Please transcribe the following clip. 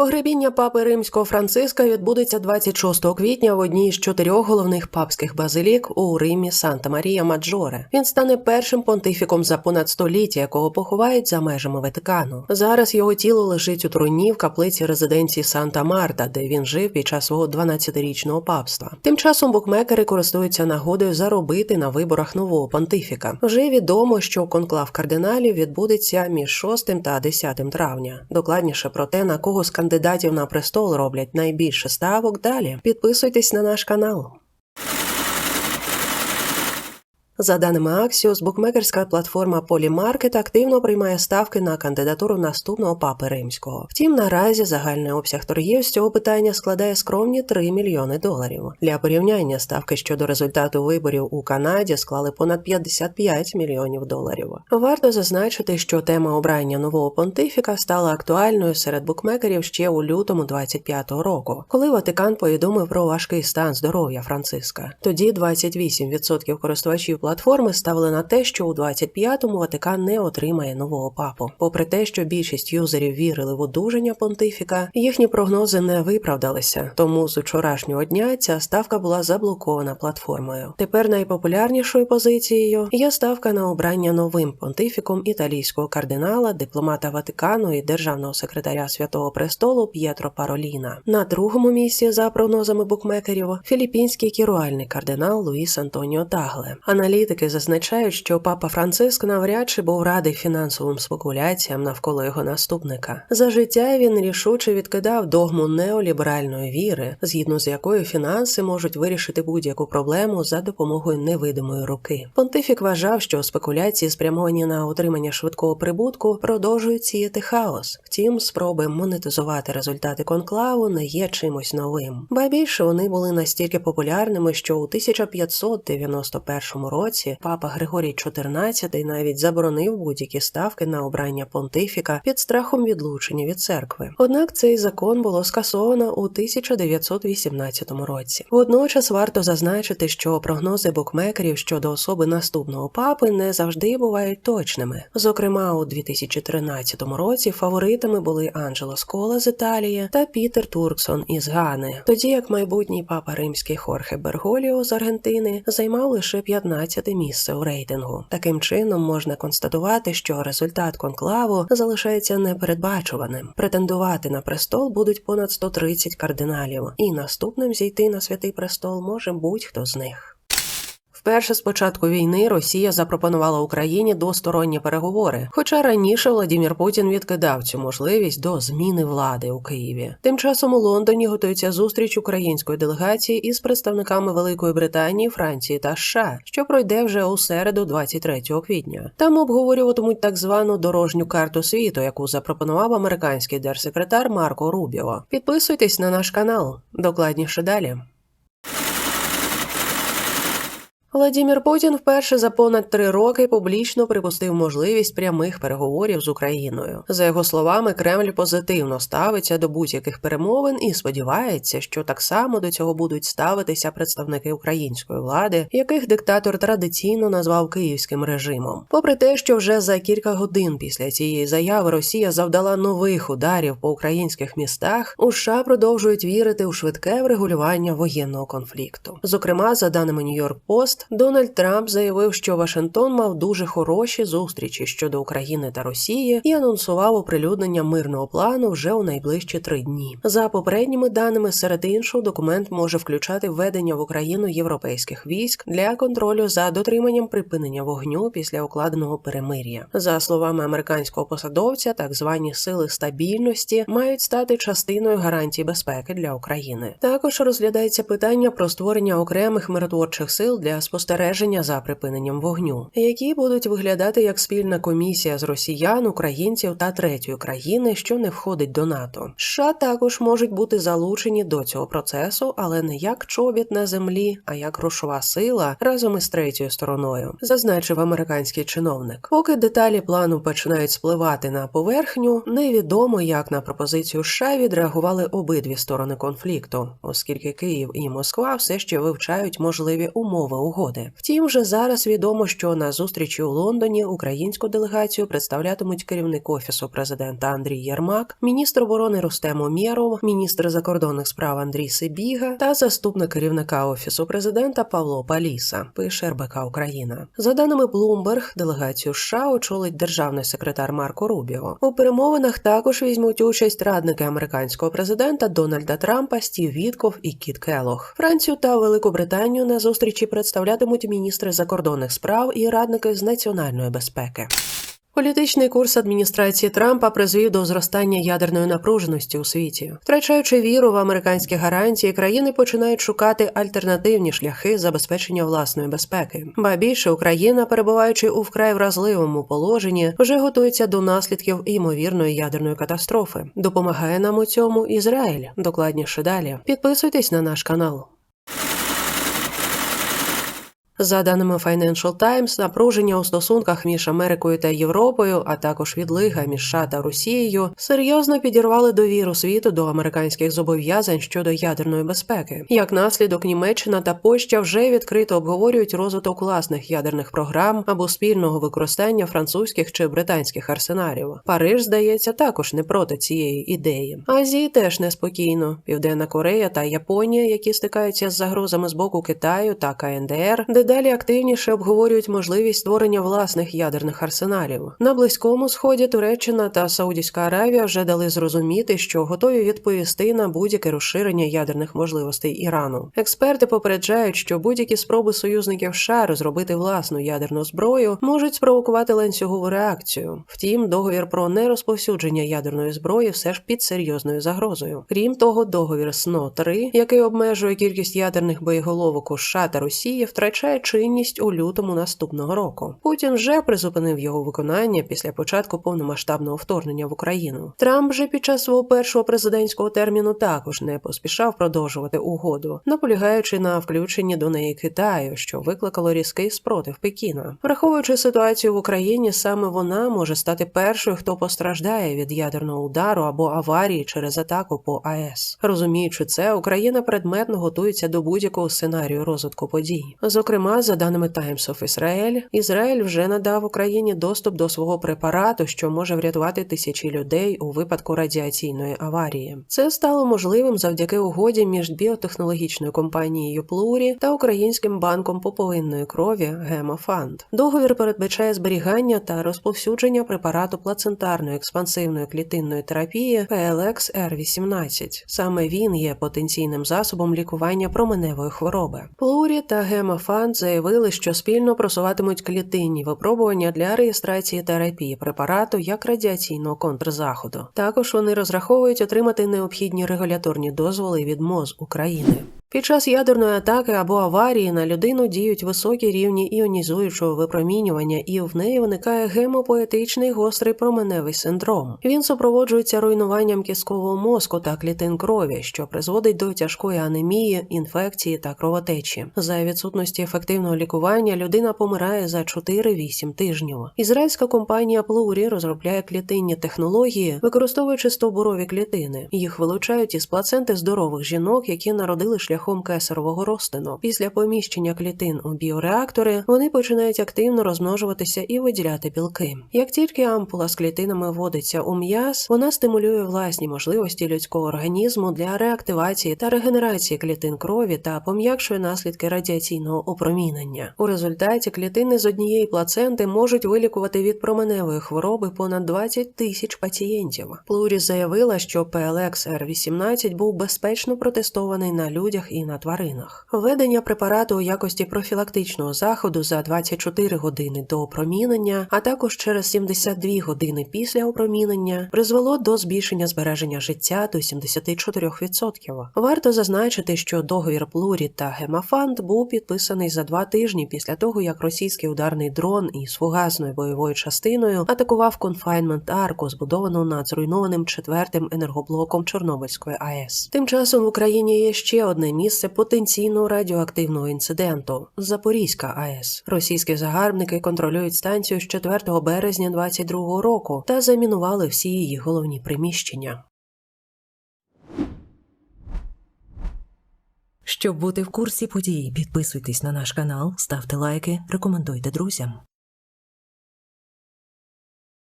Погребіння папи римського Франциска відбудеться 26 квітня в одній з чотирьох головних папських базилік у Римі Санта Марія Маджоре. Він стане першим понтифіком за понад століття, якого поховають за межами Ватикану. Зараз його тіло лежить у труні в каплиці резиденції Санта Марта, де він жив під час свого 12-річного папства. Тим часом букмекери користуються нагодою заробити на виборах нового понтифіка. Вже відомо, що конклав кардиналів відбудеться між 6 та 10 травня. Докладніше про те, на кого з кандидатів на престол роблять найбільше ставок. Далі підписуйтесь на наш канал. За даними Axios, букмекерська платформа Polymarket активно приймає ставки на кандидатуру наступного папи римського. Втім, наразі загальний обсяг торгів з цього питання складає скромні 3 мільйони доларів. Для порівняння ставки щодо результату виборів у Канаді склали понад 55 мільйонів доларів. Варто зазначити, що тема обрання нового понтифіка стала актуальною серед букмекерів ще у лютому 25-го року, коли Ватикан повідомив про важкий стан здоров'я Франциска. Тоді 28% користувачів платформи ставили на те, що у 25-му Ватикан не отримає нового папу. Попри те, що більшість юзерів вірили в одужання понтифіка, їхні прогнози не виправдалися. Тому з учорашнього дня ця ставка була заблокована платформою. Тепер найпопулярнішою позицією є ставка на обрання новим понтифіком італійського кардинала, дипломата Ватикану і державного секретаря Святого Престолу П'єтро Пароліна. На другому місці, за прогнозами букмекерів, філіппінський керуальний кардинал Луїс Антоніо Тагле. Аналітики зазначають, що папа Франциск навряд чи був радий фінансовим спекуляціям навколо його наступника. За життя він рішуче відкидав догму неоліберальної віри, згідно з якою фінанси можуть вирішити будь-яку проблему за допомогою невидимої руки. Понтифік вважав, що спекуляції, спрямовані на отримання швидкого прибутку, продовжують сіяти хаос. Втім, спроби монетизувати результати конклаву не є чимось новим. Ба більше вони були настільки популярними, що у 1591 році папа Григорій XIV навіть заборонив будь-які ставки на обрання понтифіка під страхом відлучення від церкви. Однак цей закон було скасовано у 1918 році. Водночас варто зазначити, що прогнози букмекерів щодо особи наступного папи не завжди бувають точними. Зокрема, у 2013 році фаворитами були Анджело Скола з Італії та Пітер Турксон із Гани, тоді як майбутній папа римський Хорхе Берголіо з Аргентини займав лише 15 місце у рейтингу. Таким чином можна констатувати, що результат конклаву залишається непередбачуваним. Претендувати на престол будуть понад 130 кардиналів, і наступним зійти на святий престол може будь-хто з них. Вперше з початку війни Росія запропонувала Україні двосторонні переговори. Хоча раніше Владімір Путін відкидав цю можливість до зміни влади у Києві. Тим часом у Лондоні готується зустріч української делегації із представниками Великої Британії, Франції та США, що пройде вже у середу, 23 квітня. Там обговорюватимуть так звану дорожню карту світу, яку запропонував американський держсекретар Марко Рубіо. Підписуйтесь на наш канал. Докладніше далі. Владімір Путін вперше за понад три роки публічно припустив можливість прямих переговорів з Україною. За його словами, Кремль позитивно ставиться до будь-яких перемовин і сподівається, що так само до цього будуть ставитися представники української влади, яких диктатор традиційно назвав київським режимом. Попри те, що вже за кілька годин після цієї заяви Росія завдала нових ударів по українських містах, у США продовжують вірити у швидке врегулювання воєнного конфлікту. Зокрема, за даними Нью-Йорк Пост. Дональд Трамп заявив, що Вашингтон мав дуже хороші зустрічі щодо України та Росії і анонсував оприлюднення мирного плану вже у найближчі три дні. За попередніми даними, серед іншого, документ може включати введення в Україну європейських військ для контролю за дотриманням припинення вогню після укладеного перемир'я. За словами американського посадовця, так звані сили стабільності мають стати частиною гарантій безпеки для України. Також розглядається питання про створення окремих миротворчих сил для спостереження за припиненням вогню, які будуть виглядати як спільна комісія з росіян, українців та третьої країни, що не входить до НАТО. США також можуть бути залучені до цього процесу, але не як чобіт на землі, а як грошова сила разом із третьою стороною, зазначив американський чиновник. Поки деталі плану починають спливати на поверхню, невідомо, як на пропозицію США відреагували обидві сторони конфлікту, оскільки Київ і Москва все ще вивчають можливі умови угоди угоди. Втім, вже зараз відомо, що на зустрічі у Лондоні українську делегацію представлятимуть керівник офісу президента Андрій Єрмак, міністр оборони Рустем Умєров, міністр закордонних справ Андрій Сибіга та заступник керівника офісу президента Павло Паліса. Пише РБК Україна. За даними Bloomberg, делегацію США очолить державний секретар Марко Рубіо. У перемовинах також візьмуть участь радники американського президента Дональда Трампа, Стів Вітков і Кіт Келох. Францію та Велику Британію на зустрічі представлятимуть міністри закордонних справ і радники з національної безпеки. Політичний курс адміністрації Трампа призвів до зростання ядерної напруженості у світі, втрачаючи віру в американські гарантії, країни починають шукати альтернативні шляхи забезпечення власної безпеки. Ба більше Україна, перебуваючи у вкрай вразливому положенні, вже готується до наслідків ймовірної ядерної катастрофи. Допомагає нам у цьому Ізраїль. Докладніше далі. Підписуйтесь на наш канал. За даними Financial Times, напруження у стосунках між Америкою та Європою, а також відлига між США та Росією, серйозно підірвали довіру світу до американських зобов'язань щодо ядерної безпеки. Як наслідок, Німеччина та Польща вже відкрито обговорюють розвиток власних ядерних програм або спільного використання французьких чи британських арсеналів. Париж, здається, також не проти цієї ідеї. Азії теж неспокійно. Південна Корея та Японія, які стикаються з загрозами з боку Китаю та КНДР, де дедалі активніше обговорюють можливість створення власних ядерних арсеналів. На близькому сході Туреччина та Саудівська Аравія вже дали зрозуміти, що готові відповісти на будь-яке розширення ядерних можливостей Ірану. Експерти попереджають, що будь-які спроби союзників США розробити власну ядерну зброю можуть спровокувати ланцюгову реакцію. Втім, договір про нерозповсюдження ядерної зброї все ж під серйозною загрозою. Крім того, договір СНО 3 який обмежує кількість ядерних боєголовок у США та Росії, втрачає чинність у лютому наступного року. Путін вже призупинив його виконання після початку повномасштабного вторгнення в Україну. Трамп же під час свого першого президентського терміну також не поспішав продовжувати угоду, наполягаючи на включенні до неї Китаю, що викликало різкий спротив Пекіна. Враховуючи ситуацію в Україні, саме вона може стати першою, хто постраждає від ядерного удару або аварії через атаку по АЕС. Розуміючи це, Україна предметно готується до будь-якого сценарію розвитку подій. Зокрема. Зокрема, за даними Times of Israel, Ізраїль вже надав Україні доступ до свого препарату, що може врятувати тисячі людей у випадку радіаційної аварії. Це стало можливим завдяки угоді між біотехнологічною компанією Плурі та Українським банком поповинної крові Гемофанд. Договір передбачає зберігання та розповсюдження препарату плацентарної експансивної клітинної терапії PLX R18. Саме він є потенційним засобом лікування променевої хвороби. Плурі та Гемофанд заявили, що спільно просуватимуть клітинні випробування для реєстрації терапії препарату як радіаційного контрзаходу. Також вони розраховують отримати необхідні регуляторні дозволи від МОЗ України. Під час ядерної атаки або аварії на людину діють високі рівні іонізуючого випромінювання, і в неї виникає гемопоетичний гострий променевий синдром. Він супроводжується руйнуванням кісткового мозку та клітин крові, що призводить до тяжкої анемії, інфекції та кровотечі. За відсутності ефективного лікування людина помирає за 4-8 тижнів. Ізраїльська компанія Pluri розробляє клітинні технології, використовуючи стовбурові клітини. Їх вилучають із плаценти здорових жінок, які народили шлях шляхом кесарового розтину. Після поміщення клітин у біореактори вони починають активно розмножуватися і виділяти білки. Як тільки ампула з клітинами вводиться у м'яз, вона стимулює власні можливості людського організму для реактивації та регенерації клітин крові та пом'якшує наслідки радіаційного опромінення. У результаті клітини з однієї плаценти можуть вилікувати від променевої хвороби понад 20 тисяч пацієнтів. Плурі заявила, що PLX R18 був безпечно протестований на людях і на тваринах. Введення препарату у якості профілактичного заходу за 24 години до опромінення, а також через 72 години після опромінення, призвело до збільшення збереження життя до 74%. Варто зазначити, що договір Плурі та Гемафанд був підписаний за два тижні після того, як російський ударний дрон із фугасною бойовою частиною атакував конфайнмент арку, збудовану над зруйнованим четвертим енергоблоком Чорнобильської АЕС. Тим часом в Україні є ще одне місце потенційного радіоактивного інциденту Запорізька АЕС. Російські загарбники контролюють станцію з 4 березня 2022 року та замінували всі її головні приміщення. Щоб бути в курсі подій, підписуйтесь на наш канал, ставте лайки, рекомендуйте друзям.